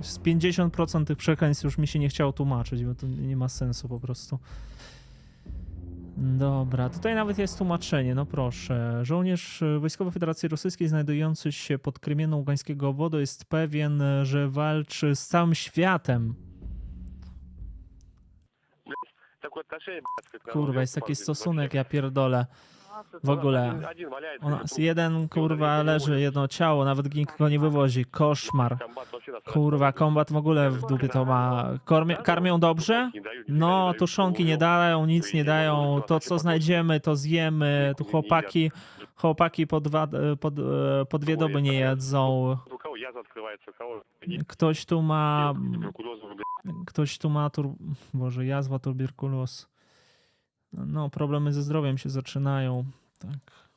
z 50% tych przekleństw już mi się nie chciało tłumaczyć, bo to nie ma sensu po prostu. Dobra, tutaj nawet jest tłumaczenie, no proszę. Żołnierz Wojskowy Federacji Rosyjskiej znajdujący się pod Krymieną Ługańskiego Wodo jest pewien, że walczy z całym światem. Kurwa, jest taki stosunek, ja pierdolę w ogóle. Jeden kurwa leży, jedno ciało, nawet nikt go nie wywozi. Koszmar. Kurwa, kombat w ogóle w dupie to ma. Karmią dobrze? No, tuszonki nie dają, nic nie dają. To co znajdziemy, to zjemy. Tu chłopaki, chłopaki po, dwa, e, po, e, po dwie doby nie jedzą. Ktoś tu ma. Ktoś tu ma. Tur... Boże, jazwa, tuberkuloz no, problemy ze zdrowiem się zaczynają. Tak.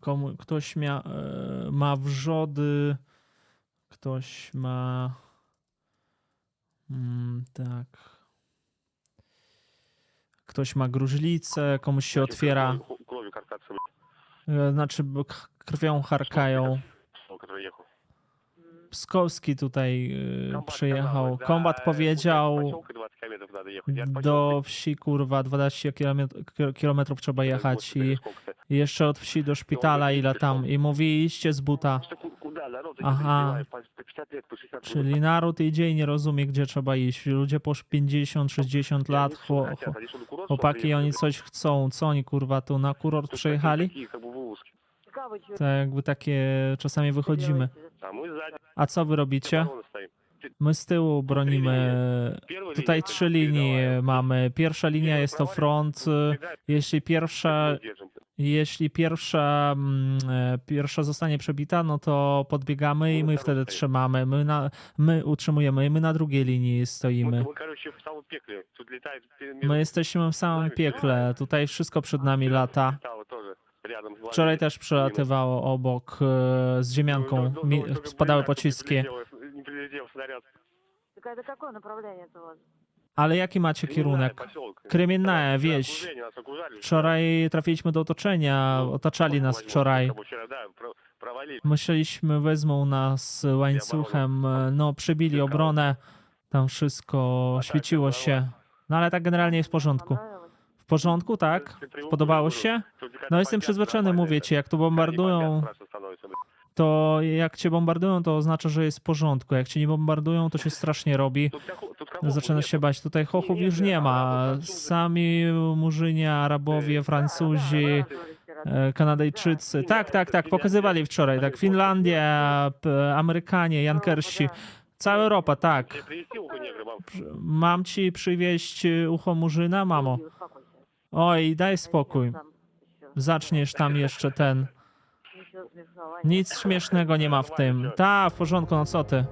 Komu, ktoś mia, e, ma wrzody, ktoś ma. Mm, tak. Ktoś ma gruźlicę, komuś się otwiera. E, znaczy krwią harkają. Pskowski tutaj e, przyjechał. Kombat powiedział. поселка 20 километров надо ехать. Я от поселка Do wsi kurwa 12 kilomet- ki- kilometrów trzeba jechać i сколько-то. i jeszcze od wsi do szpitala ile tam i mówi idźcie z buta. Что, ку- Куда? Народ идет, Ага. перебивает, по по 50 лет, по 60 лет. Czyli naród idzie i nie rozumie gdzie trzeba iść. Ludzie po 50-60 И lat, они что chło, хотят? chło, Они что, на курорт, что ли, chłopaki приехали? oni coś chcą. Co oni kurwa tu na kurort Тут такие- przyjechali? такие, как бы вылазки. To jakby takie czasami wychodzimy. А мы сзади, A co wy robicie? колонны stoим. My z tyłu bronimy. Tutaj trzy linie mamy. Pierwsza linia jest to front. Jeśli pierwsza, jeśli pierwsza, mm, e, pierwsza zostanie przebita, no to podbiegamy i my wtedy trzymamy. My, na, my utrzymujemy i my na drugiej linii stoimy. My jesteśmy w samym piekle. Tutaj wszystko przed nami lata. Wczoraj też przelatywało obok e, z ziemianką. Spadały pociski. Не прилетел, не прилетел снаряд. Так это какое направление это у вас? Ale jaki macie kierunek? Поселок. Kryminalne, Да, wieś. окружение нас окружали. Wczoraj trafiliśmy do otoczenia. Ну, Otaczali nas возможно, wczoraj. как бы вчера, да, про- провалили. Myśleliśmy, wezmą nas łańcuchem, e, no przybili obronę, tam wszystko świeciło się. No ale tak generalnie jest w porządku. Понравилось? W porządku, tak? Podobało się? No jestem przyzwyczajony, mówię ci, jak tu bombardują, to jak cię bombardują, to oznacza, że jest w porządku. Jak cię nie bombardują, to się strasznie robi. Zaczyna się bać. Tutaj chochów już nie ma. Sami Murzyni, Arabowie, Francuzi, e, Kanadyjczycy. Tak, tak, tak. tak. Pokazywali wczoraj. Tak, Finlandia, Amerykanie, Jankersi. Cała Europa, tak. Mam ci przywieźć y, ucho Murzyna, mamo? Oj, daj spokój. Zaczniesz tam jeszcze ten. Nic śmiesznego nie ma w tym. Ta, w porządku, no co ty?